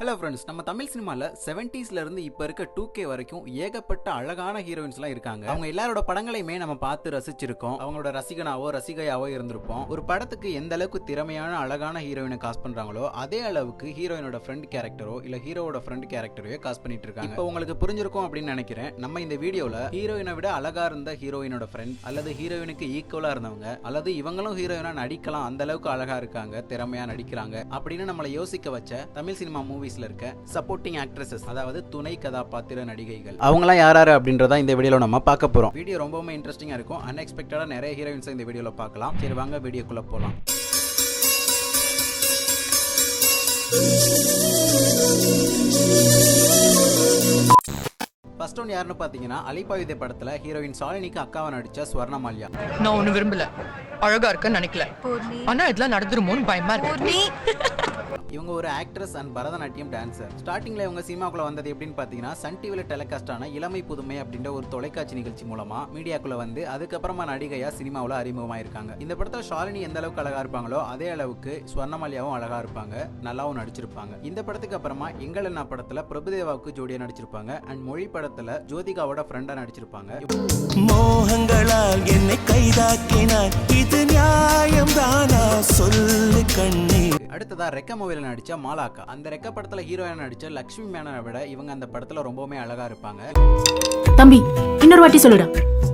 Hello friends நம்ம தமிழ் சினிமாவில் செவன்டீஸ்லேருந்து இப்போ இருக்க டூ கே வரைக்கும் ஏகப்பட்ட அழகான ஹீரோயின்ஸ்லாம் இருக்காங்க. அவங்க எல்லாரோட படங்களையுமே நம்ம பார்த்து ரசிச்சிருக்கோம். அவங்களோட ரசிகனாவோ ரசிகையாவோ இருந்திருப்போம். ஒரு படத்துக்கு எந்த அளவுக்கு திறமையான அழகான ஹீரோயினை காஸ்ட் பண்ணுறாங்களோ அதே அளவுக்கு ஹீரோயினோட ஃப்ரெண்ட் கேரக்டரோ இல்லை ஹீரோவோட ஃப்ரெண்ட் கேரக்டரையோ காஸ்ட் பண்ணிட்டு இருக்காங்க. இப்போ உங்களுக்கு புரிஞ்சிருக்கும் அப்படின்னு நினைக்கிறேன். நம்ம இந்த வீடியோவில் ஹீரோயினை விட அழகாக இருந்த ஹீரோயினோட ஃப்ரெண்ட் அல்லது ஹீரோயினுக்கு ஈக்குவலாக இருந்தவங்க அல்லது இவங்களும் ஹீரோயினாக நடிக்கலாம் அந்த அளவுக்கு அழகாக இருக்காங்க திறமையாக நடிக்கிறாங்க அப்படின்னு நம்மளை யோசிக்க வச்ச தமிழ் சினிமா மூவி மூவிஸ்ல இருக்க சப்போர்ட்டிங் ஆக்ட்ரஸஸ் அதாவது துணை கதாபாத்திர நடிகைகள். அவங்களாம் யார் யாரு அப்படின்றத இந்த வீடியோல நம்ம பார்க்க போறோம். வீடியோ ரொம்பவுமே இன்ட்ரெஸ்டிங்கா இருக்கும். அன்எக்ஸ்பெக்டடா நிறைய ஹீரோயின்ஸ் இந்த வீடியோல பார்க்கலாம். சரி வாங்க வீடியோக்குள்ள போலாம். ஃபர்ஸ்ட் ஒன் யாருன்னு பார்த்தீங்கன்னா அலிபாயுதே படத்துல ஹீரோயின் சாலினிக்கு அக்காவை நடிச்ச ஸ்வர்ணமால்யா நான் ஒண்ணு விரும்பல. அழகா இருக்கன்னு நினைக்கல. ஆனா இதெல்லாம் நடந்துருமோன்னு பயமா இருக்கு. இவங்க ஒரு ஆக்ட்ரஸ் அண்ட் பரதநாட்டியம் டான்சர் ஸ்டார்டிங்ல இவங்க சினிமாக்குள்ள வந்தது எப்படின்னு பார்த்தீங்கன்னா சன் டிவியில் டெலிகாஸ்ட் ஆன இளமை புதுமை அப்படின்ற ஒரு தொலைக்காட்சி நிகழ்ச்சி மூலமா மீடியாக்குள்ள வந்து அதுக்கப்புறமா நடிகையா சினிமாவில் அறிமுகமாயிருக்காங்க. இந்த படத்தில் ஷாலினி எந்த அளவுக்கு அழகா இருப்பாங்களோ அதே அளவுக்கு ஸ்வர்ணமாலியாவும் அழகா இருப்பாங்க. நல்லாவும் நடிச்சிருப்பாங்க. இந்த படத்துக்கு அப்புறமா எங்கள் என்ன படத்துல பிரபுதேவாவுக்கு ஜோடியா நடிச்சிருப்பாங்க. அண்ட் மொழி படத்துல ஜோதிகாவோட ஃப்ரெண்டா நடிச்சிருப்பாங்க. மோகங்களால் என்னை கைதாக்கினான் இது நியாயம் தானா சொல்லு கண் அடுத்ததா ரெக்க மூவில நடிச்ச மாலாக்கா. அந்த ரெக்க படத்துல ஹீரோயினா நடிச்ச லக்ஷ்மி மேனனை விட இவங்க அந்த படத்துல ரொம்பவுமே அழகா இருப்பாங்க. தம்பி இன்னொரு வாட்டி சொல்லுடா.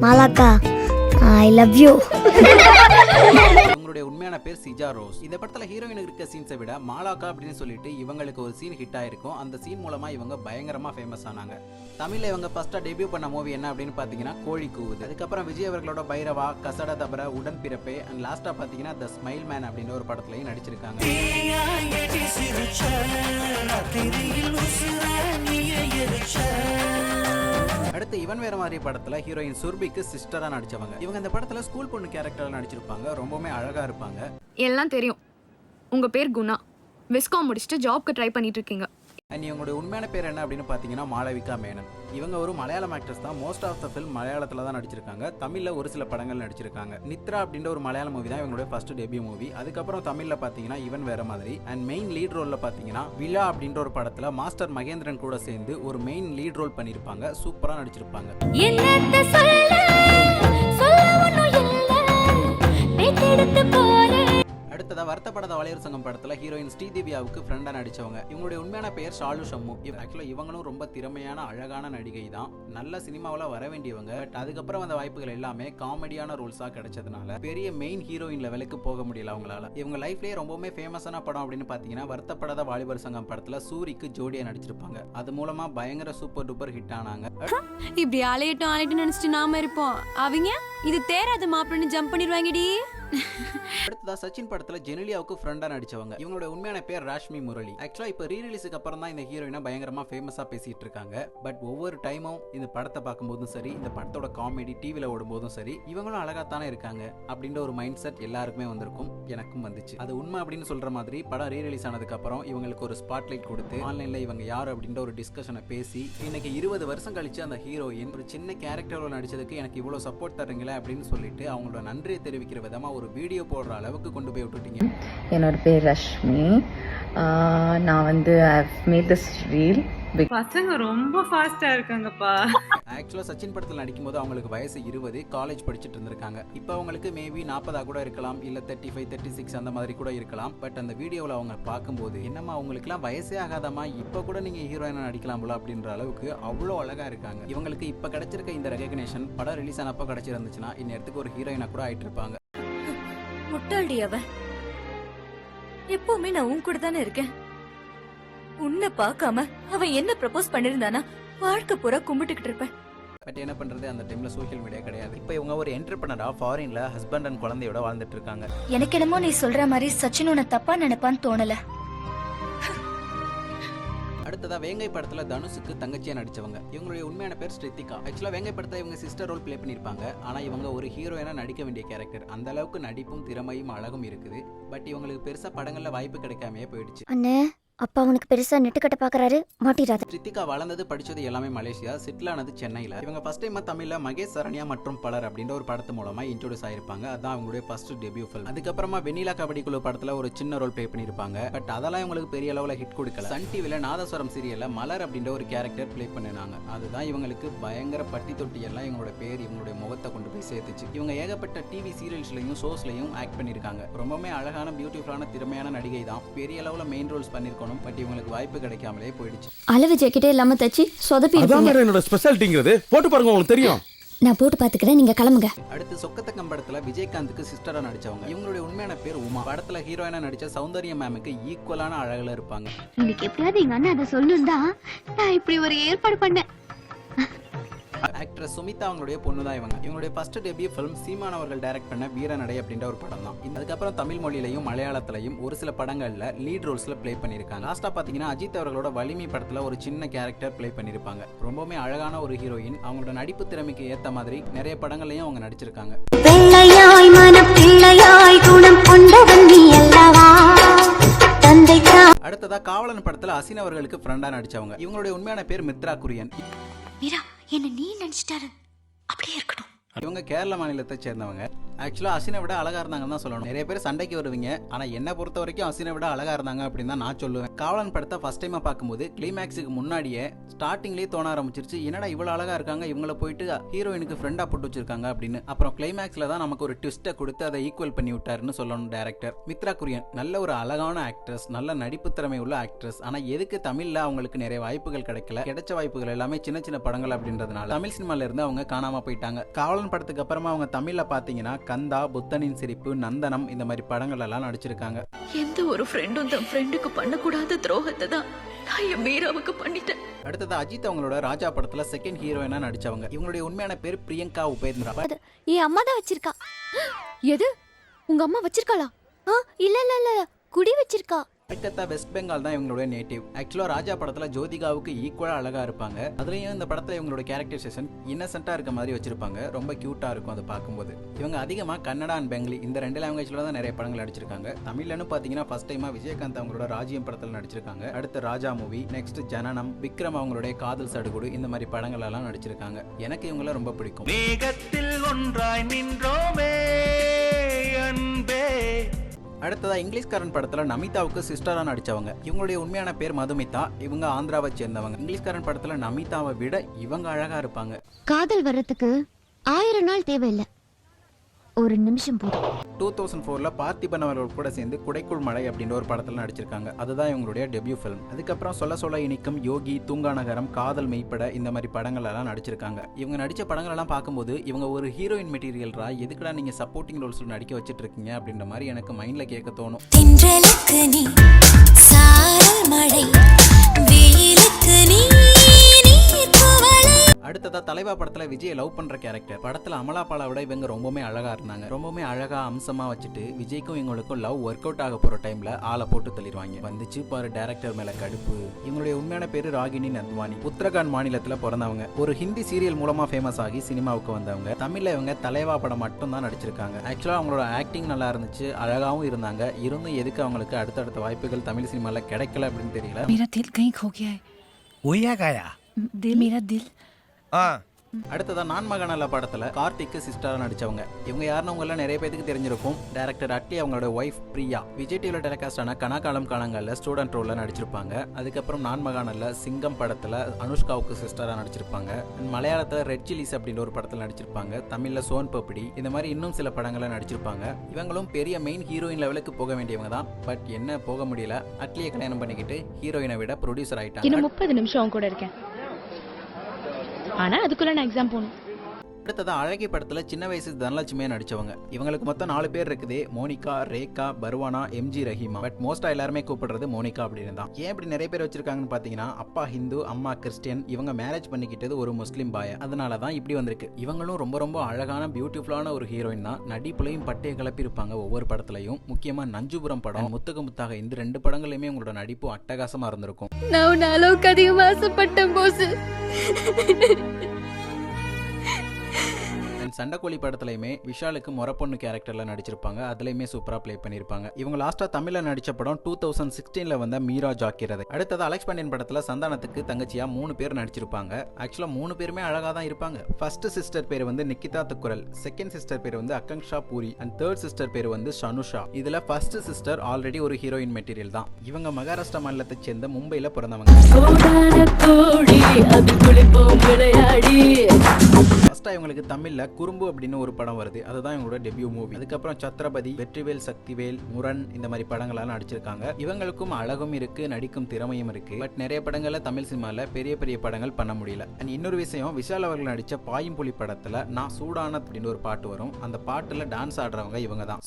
மாலாக்கா ஐ லவ் யூ இவங்களுடைய உண்மையான பேர் சிஜா ரோஸ். இந்த படத்துல ஹீரோயின் இருக்க சீன்ஸை விட மாலாக்கா அப்படின்னு சொல்லிட்டு இவங்களுக்கு ஒரு சீன் ஹிட் ஆயிருக்கும். அந்த சீன் மூலமா இவங்க பயங்கரமா ஃபேமஸ் ஆனாங்க. தமிழ்ல இவங்க ஃபர்ஸ்டா டெபியூ பண்ண மூவி என்ன அப்படின்னு பாத்தீங்கன்னா கோழி கூவுது. அதுக்கப்புறம் விஜய் அவர்களோட பைரவா கசட தபர உடன் பிறப்பே அண்ட் லாஸ்டா பாத்தீங்கன்னா த ஸ்மைல் மேன் அப்படின்ற ஒரு படத்துலயும் நடிச்சிருக்காங்க. அடுத்து இவன் வேற மாதிரி படத்துல ஹீரோயின் சுர்பிக்கு சிஸ்டரா நடிச்சவங்க. இவங்க அந்த படத்துல ஸ்கூல் பொண்ணு கேரக்டர்ல நடிச்சிருப்பாங்க. ரொம்பவுமே அழகா இருப்பாங்க. எல்லாம் தெரியும். உங்க பேர் குணா. விஸ்காம் முடிச்சுட்டு ஜாப்க்கு ட்ரை பண்ணிட்டு இருக்கீங்க. அண்ட் இவங்களுடைய உண்மையான பேர் என்ன அப்படின்னு பார்த்தீங்கன்னா மாளவிகா மேனன். இவங்க ஒரு மலையாளம் ஆக்ட்ரஸ் தான். மோஸ்ட் ஆஃப் த ஃபில்ம் மலையாளத்தில் தான் நடிச்சிருக்காங்க. தமிழில் ஒரு சில படங்கள் நடிச்சிருக்காங்க. நித்ரா அப்படின்ற ஒரு மலையாள மூவி தான் இவங்களுடைய ஃபர்ஸ்ட் டெபியூ மூவி அதுக்கப்புறம் தமிழில் பார்த்தீங்கன்னா இவன் வேற மாதிரி. அண்ட் மெயின் லீட் ரோலில் பார்த்தீங்கன்னா விழா அப்படின்ற ஒரு படத்தில் மாஸ்டர் மகேந்திரன் கூட சேர்ந்து ஒரு மெயின் லீட் ரோல் பண்ணியிருப்பாங்க. சூப்பராக நடிச்சிருப்பாங்க. என்னத்த அடுத்ததா வருத்தப்படாத வளையர் சங்கம் படத்துல ஹீரோயின் ஸ்ரீதேவியாவுக்கு ஃப்ரெண்டா நடிச்சவங்க. இவங்களுடைய உண்மையான பெயர் ஷாலு ஷம்மு. ஆக்சுவலா இவங்களும் ரொம்ப திறமையான அழகான நடிகை தான். நல்ல சினிமாவில் வர வேண்டியவங்க. பட் அதுக்கப்புறம் வந்த வாய்ப்புகள் எல்லாமே காமெடியான ரோல்ஸா கிடைச்சதுனால பெரிய மெயின் ஹீரோயின் லெவலுக்கு போக முடியல அவங்களால. இவங்க லைஃப்லயே ரொம்பவுமே ஃபேமஸான படம் அப்படின்னு பார்த்தீங்கன்னா வருத்தப்படாத வாலிபர் சங்கம் படத்துல சூரிக்கு ஜோடியா நடிச்சிருப்பாங்க. அது மூலமா பயங்கர சூப்பர் டூப்பர் ஹிட் ஆனாங்க. இப்படி அலையட்டும் அலையட்டும் நினைச்சிட்டு நாம இருப்போம். அவங்க இது தேராத மாப்பிள்ளைன்னு ஜம்ப் பண்ணிடுவாங்கடி. அடுத்ததா சச்சின் படத்துல ஜெனிலியாவுக்கு ஃப்ரெண்டா நடிச்சவங்க. இவங்களோட உண்மையான பேர் ராஷ்மி முரளி. ஆக்சுவலா இப்போ ரீரிலீஸுக்கு அப்புறம் தான் இந்த ஹீரோயினா பயங்கரமா ஃபேமஸா பேசிட்டு இருக்காங்க. பட் ஒவ்வொரு டைமும் இந்த படத்தை பார்க்கும்போதும் சரி இந்த படத்தோட காமெடி டிவில ஓடும்போதும் சரி இவங்களும் அழகா தானே இருக்காங்க அப்படின்ற ஒரு மைண்ட் செட் எல்லாருக்குமே வந்திருக்கும் எனக்கும் வந்துச்சு. அது உண்மை அப்படின்னு சொல்ற மாதிரி படம் ரீரிலீஸ் ஆனதுக்கு அப்புறம் இவங்களுக்கு ஒரு ஸ்பாட்லைட் கொடுத்து ஆன்லைன்ல இவங்க யார் அப்படின்ற ஒரு டிஸ்கஷனை பேசி இன்னைக்கு இருபது வருஷம் கழிச்சு அந்த ஹீரோயின் ஒரு சின்ன கேரக்டரோட நடிச்சதுக்கு எனக்கு இவ்வளவு சப்போர்ட் தருங்களேன் அப்படின்னு சொல்லிட்டு அவங்களோட நன்றியை தெரிவிக்கிற விதமா ஒரு வீடியோ போடுற அளவுக்கு கொண்டு போய் விட்டுட்டீங்க. என்னோட பேர் ரஷ்மி. நான் வந்து மேட் திஸ் ரீல் பசங்க ரொம்ப ஃபாஸ்டா இருக்காங்கப்பா. ஆக்சுவலாக சச்சின் படத்தில் நடிக்கும்போது அவங்களுக்கு வயசு இருபது காலேஜ் படிச்சுட்டு இருந்திருக்காங்க. இப்போ அவங்களுக்கு மேபி நாற்பதா கூட இருக்கலாம் இல்லை தேர்ட்டி ஃபைவ் தேர்ட்டி சிக்ஸ் அந்த மாதிரி கூட இருக்கலாம். பட் அந்த வீடியோவில் அவங்க பார்க்கும்போது என்னம்மா அவங்களுக்குலாம் வயசே ஆகாதம்மா இப்போ கூட நீங்கள் ஹீரோயினாக நடிக்கலாம் போல அப்படின்ற அளவுக்கு அவ்வளோ அழகாக இருக்காங்க. இவங்களுக்கு இப்போ கிடைச்சிருக்க இந்த ரெகக்னேஷன் படம் ரிலீஸ் ஆனப்போ கிடைச்சிருந்துச்சுன்னா இந்நேரத்துக்கு ஒரு ஹீரோயினாக கூட ஆயிட்டு இருப்பாங்க முட்டாள்டி அவ எப்பவுமே நான் உன் கூட தானே இருக்கேன். உன்னை பார்க்காம அவன் என்ன ப்ரப்போஸ் பண்ணிருந்தானா? வாழ்க்கை பூரா கும்பிட்டுக்கிட்டு இருப்பேன். பட் என்ன பண்ணுறது அந்த டைமில் சோஷியல் மீடியா கிடையாது. இப்போ இவங்க ஒரு என்டர்பிரனராக ஃபாரினில் ஹஸ்பண்ட் அண்ட் குழந்தையோட வாழ்ந்துட்டு இருக்காங்க. எனக்கு என்னமோ நீ சொல்ற மாதிரி சச்சின் உன்னை தப்பா நினைப்பான்னு தோணல. அடுத்ததா வேங்கை படத்துல தனுஷுக்கு தங்கச்சியா நடிச்சவங்க. இவங்களுடைய உண்மையான பேர் ஸ்ரித்திகா ஆக்சுவலா வேங்கை படத்துல இவங்க சிஸ்டர் ரோல் ப்ளே பண்ணிருப்பாங்க. ஆனா இவங்க ஒரு ஹீரோயினா நடிக்க வேண்டிய கேரக்டர் அந்த அளவுக்கு நடிப்பும் திறமையும் அழகும் இருக்குது. பட் இவங்களுக்கு பெருசா படங்கள்ல வாய்ப்பு கிடைக்காமயே போயிடுச்சு. அப்பா உனக்கு பெருசா நெட்டுக்கட்ட பாக்குறாரு மாட்டிடாத ரித்திகா வளர்ந்தது படிச்சது எல்லாமே மலேசியா சிட்லானது சென்னையில. இவங்க ஃபர்ஸ்ட் டைம் தமிழ்ல மகேஷ் சரண்யா மற்றும் பலர் அப்படின்ற ஒரு படத்து மூலமா இன்ட்ரோடியூஸ் ஆயிருப்பாங்க. அதான் அவங்களுடைய ஃபர்ஸ்ட் டெபியூ ஃபில்ம் அதுக்கப்புறமா வெண்ணிலா கபடி குழு படத்துல ஒரு சின்ன ரோல் ப்ளே பண்ணிருப்பாங்க. பட் அதெல்லாம் இவங்களுக்கு பெரிய அளவுல ஹிட் கொடுக்கல. சன் டிவில நாதஸ்வரம் சீரியல்ல மலர் அப்படின்ற ஒரு கேரக்டர் ப்ளே பண்ணினாங்க. அதுதான் இவங்களுக்கு பயங்கர பட்டி தொட்டி எல்லாம் இவங்களோட பேர் இவங்களுடைய முகத்தை கொண்டு போய் சேர்த்துச்சு. இவங்க ஏகப்பட்ட டிவி சீரியல்ஸ்லயும் ஷோஸ்லயும் ஆக்ட் பண்ணிருக்காங்க. ரொம்பவுமே அழகான பியூட்டிஃபுல்லான திறமையான நடிகை தான் பெரிய அளவுல மெயின் ரோல்ஸ் பண்ணிருக்கணும் பட் இவங்களுக்கு வாய்ப்பு கிடைக்காமலே போயிடுச்சு. அளவு ஜாக்கெட்டே இல்லாம தச்சு சொதப்பி அதான் என்னோட ஸ்பெஷாலிட்டிங்கிறது போட்டு பாருங்க உங்களுக்கு தெரியும். நான் போட்டு பாத்துக்கிறேன் நீங்க கிளம்புங்க. அடுத்து சொக்கத்தக்கம் படத்துல விஜயகாந்துக்கு சிஸ்டரா நடிச்சவங்க. இவங்களுடைய உண்மையான பேர் உமா. படத்துல ஹீரோயினா நடிச்ச சௌந்தர்ய மேமுக்கு ஈக்குவலான அழகுல இருப்பாங்க. இன்னைக்கு எப்படியாவது எங்க அண்ணன் அதை சொல்லுண்டா நான் இப்படி ஒரு ஏற்பாடு பண்ணேன். ஆக்ட்ரஸ் சுமிதா அவங்களுடைய பொண்ணு தான் இவங்க. இவங்களுடைய ஃபர்ஸ்ட் டெபியூ ஃபிலிம் சீமான் அவர்கள் டைரக்ட் பண்ண வீரநடை அப்படின்ற ஒரு படம் தான். அதுக்கப்புறம் தமிழ் மொழியிலையும் மலையாளத்திலையும் ஒரு சில படங்கள்ல லீட் ரோல்ஸ்ல ப்ளே பண்ணியிருக்காங்க லாஸ்டா பாத்தீங்கன்னா அஜித் அவர்களோட வலிமை படத்துல ஒரு சின்ன கேரக்டர் ப்ளே பண்ணியிருப்பாங்க ரொம்பவுமே அழகான ஒரு ஹீரோயின் அவங்களோட நடிப்பு திறமைக்கு ஏத்த மாதிரி நிறைய படங்கள்லயும் அவங்க நடிச்சிருக்காங்க. அடுத்ததா காவலன் படத்துல அசின் அவர்களுக்கு ஃப்ரெண்டா நடிச்சவங்க. இவங்களுடைய உண்மையான பேர் மித்ரா குரியன். மீரா என்ன நீ நினைச்சிட்டாரு? அப்படியே இருக்கட்டும். இவங்க கேரள மாநிலத்தை சேர்ந்தவங்க. ஆக்சுவலாக அசினை விட அழகாக இருந்தாங்கன்னு தான் சொல்லணும். நிறைய பேர் சண்டைக்கு வருவீங்க. ஆனால் என்னை பொறுத்த வரைக்கும் அசினை விட அழகாக இருந்தாங்க அப்படின்னு தான் நான் சொல்லுவேன். காவலன் படத்தை ஃபஸ்ட் டைமாக பார்க்கும்போது கிளைமேக்ஸுக்கு முன்னாடியே ஸ்டார்டிங்லேயே தோண ஆரம்பிச்சிருச்சு. என்னடா இவ்வளோ அழகாக இருக்காங்க? இவங்கள போயிட்டு ஹீரோயினுக்கு ஃப்ரெண்டாக போட்டு வச்சிருக்காங்க அப்படின்னு. அப்புறம் கிளைமேக்ஸில் தான் நமக்கு ஒரு ட்விஸ்ட்டை கொடுத்து அதை ஈக்குவல் பண்ணி விட்டாருன்னு சொல்லணும் டேரக்டர் மித்ரா குரியன் நல்ல ஒரு அழகான ஆக்ட்ரஸ் நல்ல நடிப்பு திறமை உள்ள ஆக்ட்ரஸ் ஆனால் எதுக்கு தமிழில் அவங்களுக்கு நிறைய வாய்ப்புகள் கிடைக்கல? கிடைச்ச வாய்ப்புகள் எல்லாமே சின்ன சின்ன படங்கள் அப்படின்றதுனால தமிழ் சினிமால இருந்து அவங்க காணாமல் போயிட்டாங்க. காவலன் படத்துக்கு அப்புறமா அவங்க தமிழில் பார்த்தீங்கன்னா கந்தா புத்தனின் சிரிப்பு நந்தனம் இந்த மாதிரி படங்கள் எல்லாம் நடிச்சிருக்காங்க. எந்த ஒரு ஃப்ரெண்டும் தன் ஃப்ரெண்டுக்கு பண்ணக்கூடாத துரோகத்தை தான் நான் என் மீராவுக்கு பண்ணிட்டேன். அடுத்தது அஜித் அவங்களோட ராஜா படத்துல செகண்ட் ஹீரோயினா நடிச்சவங்க. இவங்களுடைய உண்மையான பேர் பிரியங்கா உபேந்திரா. என் அம்மா தான் வச்சிருக்கா. எது? உங்க அம்மா வச்சிருக்காளா? ஆ இல்ல இல்ல இல்ல. குடி வச்சிருக்கா. கல்கத்தா வெஸ்ட் பெங்கால் தான் இவங்களுடைய நேட்டிவ் ஆக்சுவலாக ராஜா படத்தில் ஜோதிகாவுக்கு ஈக்குவலாக அழகாக இருப்பாங்க. அதுலேயும் இந்த படத்தில் இவங்களோட கேரக்டரைசேஷன் இன்னசென்ட்டாக இருக்க மாதிரி வச்சிருப்பாங்க. ரொம்ப க்யூட்டாக இருக்கும் அதை பார்க்கும்போது. இவங்க அதிகமாக கன்னடா அண்ட் பெங்லி இந்த ரெண்டு லாங்குவேஜில் தான் நிறைய படங்கள் நடிச்சிருக்காங்க. தமிழ்லன்னு பார்த்தீங்கன்னா ஃபஸ்ட் டைமாக விஜயகாந்த் அவங்களோட ராஜ்யம் படத்தில் நடிச்சிருக்காங்க. அடுத்து ராஜா மூவி நெக்ஸ்ட் ஜனனம் விக்ரம் அவங்களுடைய காதல் சடுகுடு இந்த மாதிரி படங்கள் எல்லாம் நடிச்சிருக்காங்க. எனக்கு இவங்கள ரொம்ப பிடிக்கும். ஒன்றாய் நின்றோமே அன்பே. அடுத்ததா இங்கிலீஷ்காரன் படத்துல நமிதாவுக்கு சிஸ்டரா நடிச்சவங்க. இவங்களுடைய உண்மையான பேர் மதுமிதா. இவங்க ஆந்திராவை சேர்ந்தவங்க. இங்கிலீஷ்காரன் படத்துல நமிதாவை விட இவங்க அழகா இருப்பாங்க. காதல் வர்றதுக்கு ஆயிரம் நாள் தேவையில்லை. ஒரு நிமிஷம் போதும். டூ தௌசண்ட் ஃபோரில் பார்த்திபன் அவர்கள் கூட சேர்ந்து குடைக்குள் மழை அப்படின்ற ஒரு படத்தில் நடிச்சிருக்காங்க. அதுதான் இவங்களுடைய டெபியூ ஃபிலிம் அதுக்கப்புறம் சொல்ல சொல்ல இனிக்கும் யோகி தூங்கா நகரம் காதல் மெய்ப்பட இந்த மாதிரி படங்கள் எல்லாம் நடிச்சிருக்காங்க. இவங்க நடிச்ச படங்கள் எல்லாம் பார்க்கும்போது இவங்க ஒரு ஹீரோயின் மெட்டீரியல்ரா எதுக்குடா நீங்க சப்போர்ட்டிங் ரோல்ஸ்ல நடிக்க வச்சிட்டு இருக்கீங்க அப்படின்ற மாதிரி எனக்கு மைண்ட்ல கேட்க தோணும். அடுத்ததா தலைவா படத்துல விஜய் லவ் பண்ற கேரக்டர் படத்துல அமலா பாலா விட இவங்க ரொம்பவுமே அழகா இருந்தாங்க ரொம்பவுமே அழகா அம்சமா வச்சுட்டு விஜய்க்கும் இவங்களுக்கும் லவ் ஒர்க் அவுட் ஆக போற டைம்ல ஆளை போட்டு தள்ளிடுவாங்க வந்துச்சு பாரு டேரக்டர் மேல கடுப்பு இவங்களுடைய உண்மையான பேரு ராகினி நந்த்வானி உத்தரகாண்ட் மாநிலத்துல பிறந்தவங்க ஒரு ஹிந்தி சீரியல் மூலமா ஃபேமஸ் ஆகி சினிமாவுக்கு வந்தவங்க தமிழ்ல இவங்க தலைவா படம் மட்டும் தான் நடிச்சிருக்காங்க ஆக்சுவலா அவங்களோட ஆக்டிங் நல்லா இருந்துச்சு அழகாவும் இருந்தாங்க இருந்தும் எதுக்கு அவங்களுக்கு அடுத்தடுத்த வாய்ப்புகள் தமிழ் சினிமால கிடைக்கல அப்படின்னு தெரியல मेरा दिल कहीं खो गया है ஒய்யா காயா दिल मेरा दिल ஆ. அடுத்ததா நான் மகனல்ல படத்துல கார்த்திக்கு சிஸ்டரா நடிச்சவங்க. இவங்க யாருன்னு உங்க எல்லாம் நிறைய பேருக்கு தெரிஞ்சிருக்கும். டைரக்டர் அட்லி அவங்களோட ஒய்ஃப் பிரியா. விஜய் டிவில டெலிகாஸ்ட் ஆன கனாகாலம் காலங்கள்ல ஸ்டூடெண்ட் ரோல்ல நடிச்சிருப்பாங்க. அதுக்கப்புறம் நான் மகானல்ல சிங்கம் படத்துல அனுஷ்காவுக்கு சிஸ்டரா நடிச்சிருப்பாங்க. மலையாளத்துல ரெட் சில்லிஸ் அப்படின்ற ஒரு படத்துல நடிச்சிருப்பாங்க. தமிழ்ல சோன் பப்படி இந்த மாதிரி இன்னும் சில படங்கள்ல நடிச்சிருப்பாங்க. இவங்களும் பெரிய மெயின் ஹீரோயின் லெவலுக்கு போக வேண்டியவங்க தான். பட் என்ன போக முடியல? அட்லியை கல்யாணம் பண்ணிக்கிட்டு ஹீரோயினை விட ப்ரொடியூசர் ஆயிட்டாங்க. இன்னும் முப்பது நிமிஷம் கூட இருக்கேன். ஆனா அதுக்குள்ள நான் எக்ஸாம் போகணும் அடுத்ததா அழகி படத்துல சின்ன வயசு தனலட்சுமியா நடிச்சவங்க. இவங்களுக்கு மொத்தம் நாலு பேர் இருக்குது. Monica Rekha Parvana MG Rahima. But மோஸ்டா எல்லாருமே கூப்பிடுறது மோனிகா அப்படின்னு தான் ஏன் இப்படி நிறைய பேர் வச்சிருக்காங்கன்னு பாத்தீங்கன்னா அப்பா ஹிந்து அம்மா கிறிஸ்டியன் இவங்க மேரேஜ் பண்ணிக்கிட்டது ஒரு முஸ்லீம் பாய. அதனால தான் இப்படி வந்திருக்கு. இவங்களும் ரொம்ப ரொம்ப அழகான பியூட்டிஃபுல்லான ஒரு ஹீரோயின் தான். நடிப்புலையும் பட்டையை கிளப்பி இருப்பாங்க ஒவ்வொரு படத்துலையும். முக்கியமா நஞ்சுபுரம் படம் முத்துக்கு முத்தாக இந்த ரெண்டு படங்களையுமே உங்களோட நடிப்பு அட்டகாசமா இருந்திருக்கும். நான் அளவுக்கு அதிகமா ஆசைப்பட்டேன் அண்ட் சண்டக்கோழி படத்துலையுமே விஷாலுக்கு முறப்பொண்ணு கேரக்டர்ல நடிச்சிருப்பாங்க. அதுலயுமே சூப்பரா ப்ளே பண்ணிருப்பாங்க. இவங்க லாஸ்டா தமிழ்ல நடிச்ச படம் டூ தௌசண்ட் சிக்ஸ்டீன்ல வந்த மீரா ஜாக்கிரதை அடுத்தது அலெக்ஸ் பாண்டியன் படத்துல சந்தானத்துக்கு தங்கச்சியா மூணு பேர் நடிச்சிருப்பாங்க. ஆக்சுவலா மூணு பேருமே அழகா தான் இருப்பாங்க. ஃபர்ஸ்ட் சிஸ்டர் பேர் வந்து நிக்கிதா துக்குரல் செகண்ட் சிஸ்டர் பேர் வந்து Akanksha Puri and third sister பேர் வந்து ஷனுஷா. இதுல ஃபர்ஸ்ட் சிஸ்டர் ஆல்ரெடி ஒரு ஹீரோயின் மெட்டீரியல் தான். இவங்க மகாராஷ்டிரா மாநிலத்தை சேர்ந்த மும்பையில் பிறந்தவங்க. தமிழ்ல குறும்பு அப்படின்னு ஒரு படம் வருது. அதுதான் இவங்களோட டெபியூ மூவி அதுக்கப்புறம் சத்ரபதி வெற்றிவேல் சக்திவேல் முரண் இந்த மாதிரி படங்கள்லாம் நடிச்சிருக்காங்க. இவங்களுக்கும் அழகும் இருக்கு நடிக்கும் திறமையும் இருக்கு. பட் நிறைய படங்கள்ல தமிழ் சினிமால பெரிய பெரிய படங்கள் பண்ண முடியல. அண்ட் இன்னொரு விஷயம் விஷால் அவர்கள் நடிச்ச பாயும்புலி படத்துல நான் சூடான அப்படின்னு ஒரு பாட்டு வரும். அந்த பாட்டுல டான்ஸ் ஆடுறவங்க இவங்க தான்.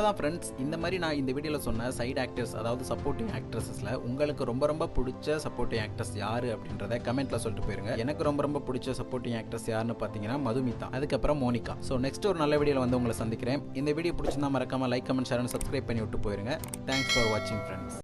அவ்வளோதான் ஃப்ரெண்ட்ஸ் இந்த மாதிரி நான் இந்த வீடியோவில் சொன்ன சைடு ஆக்டர்ஸ் அதாவது சப்போர்ட்டிங் ஆக்ட்ரஸஸில் உங்களுக்கு ரொம்ப ரொம்ப பிடிச்ச சப்போர்ட்டிங் ஆக்டர்ஸ் யார் அப்படின்றத கமெண்ட்டில் சொல்லிட்டு போயிருங்க. எனக்கு ரொம்ப ரொம்ப பிடிச்ச சப்போர்ட்டிங் ஆக்டர்ஸ் யாருன்னு பார்த்தீங்கன்னா மதுமிதா. அதுக்கப்புறம் மோனிகா. ஸோ நெக்ஸ்ட் ஒரு நல்ல வீடியோவில் வந்து உங்களை சந்திக்கிறேன். இந்த வீடியோ பிடிச்சிருந்தா மறக்காமல் லைக் கமெண்ட் ஷேர் சப்ஸ்கிரைப் பண்ணி விட்டு போயிருங்க. தேங்க்ஸ் ஃபார் வாட்சிங் ஃப்ரெண்ட்ஸ்